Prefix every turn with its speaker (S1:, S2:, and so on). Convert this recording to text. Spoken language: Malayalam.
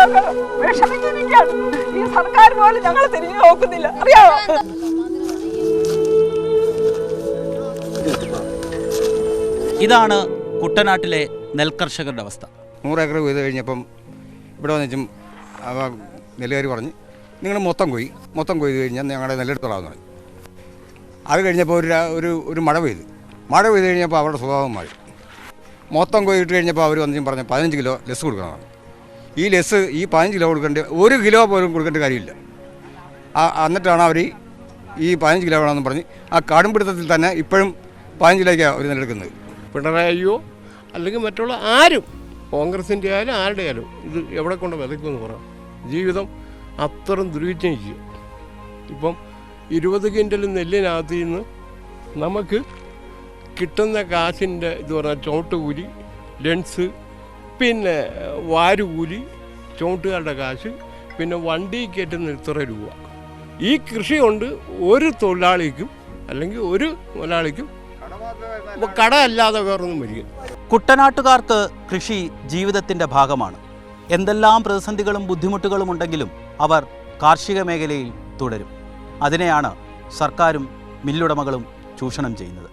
S1: ഞങ്ങൾ വിഷമിച്ചിരിക്കുകയാണ് ഈ സർക്കാർ പോലും ഞങ്ങൾ തിരിഞ്ഞു നോക്കുന്നില്ല. അറിയാമോ
S2: ഇതാണ് കുട്ടനാട്ടിലെ നെൽകർഷകരുടെ അവസ്ഥ.
S3: നൂറ് ഏക്കർ കൊയ്ത് കഴിഞ്ഞപ്പം ഇവിടെ വന്നിച്ചും അവ നെല്ലുകാർ പറഞ്ഞ് നിങ്ങൾ മൊത്തം കൊയ്യ്. മൊത്തം കൊയ്ത് കഴിഞ്ഞാൽ ഞങ്ങളുടെ നെല്ലെടുത്തോളാമെന്ന് പറഞ്ഞു. അത് കഴിഞ്ഞപ്പോൾ ഒരു ഒരു ഒരു മഴ പെയ്തു. മഴ പെയ്ത് കഴിഞ്ഞപ്പോൾ അവരുടെ സ്വഭാവം മാറി. മൊത്തം കൊയ്തിട്ട് കഴിഞ്ഞപ്പോൾ അവർ വന്നിച്ചും പറഞ്ഞ് പതിനഞ്ച് കിലോ ലെസ് കൊടുക്കണമെന്ന് ഈ ലെസ് ഈ പതിനഞ്ച് കിലോ കൊടുക്കേണ്ട ഒരു കിലോ പോലും കൊടുക്കേണ്ട കാര്യമില്ല. എന്നിട്ടാണ് അവർ ഈ പതിനഞ്ച് കിലോ വേണമെന്ന് പറഞ്ഞ് ആ കടുംപിടുത്തത്തിൽ തന്നെ ഇപ്പോഴും പതിനഞ്ച് കിലോയ്ക്കാണ് അവർ നിലനിൽക്കുന്നത്
S4: പിണറായിയോ അല്ലെങ്കിൽ മറ്റുള്ള ആരും കോൺഗ്രസിന്റെ ആയാലും ആരുടെ ആയാലും ഇത് എവിടെ കൊണ്ട് വിതയ്ക്കുമെന്ന് പറയാം ജീവിതം അത്രയും ദുരിതം ചെയ്യും ഇപ്പം ഇരുപത് ക്വിന്റൽ നെല്ലിനകത്ത് നിന്ന് നമുക്ക് കിട്ടുന്ന കാശിന്റെ ഇത് പറഞ്ഞാൽ ചോട്ടുകൂലി ലെൻസ് പിന്നെ വാരുകൂലി ചുവട്ടുകാരുടെ കാശ് പിന്നെ വണ്ടി കയറ്റുന്ന ഇത്ര രൂപ. ഈ കൃഷി കൊണ്ട് ഒരു തൊഴിലാളിക്കും അല്ലെങ്കിൽ ഒരു മുതലാളിക്കും കട അല്ലാതെ വേറൊന്നും വരിക
S2: കുട്ടനാട്ടുകാർക്ക് കൃഷി ജീവിതത്തിന്റെ ഭാഗമാണ്. എന്തെല്ലാം പ്രതിസന്ധികളും ബുദ്ധിമുട്ടുകളും ഉണ്ടെങ്കിലും അവർ കാർഷിക മേഖലയിൽ തുടരും. അതിനെയാണ് സർക്കാരും മില്ലുടമകളും ചൂഷണം ചെയ്യുന്നത്.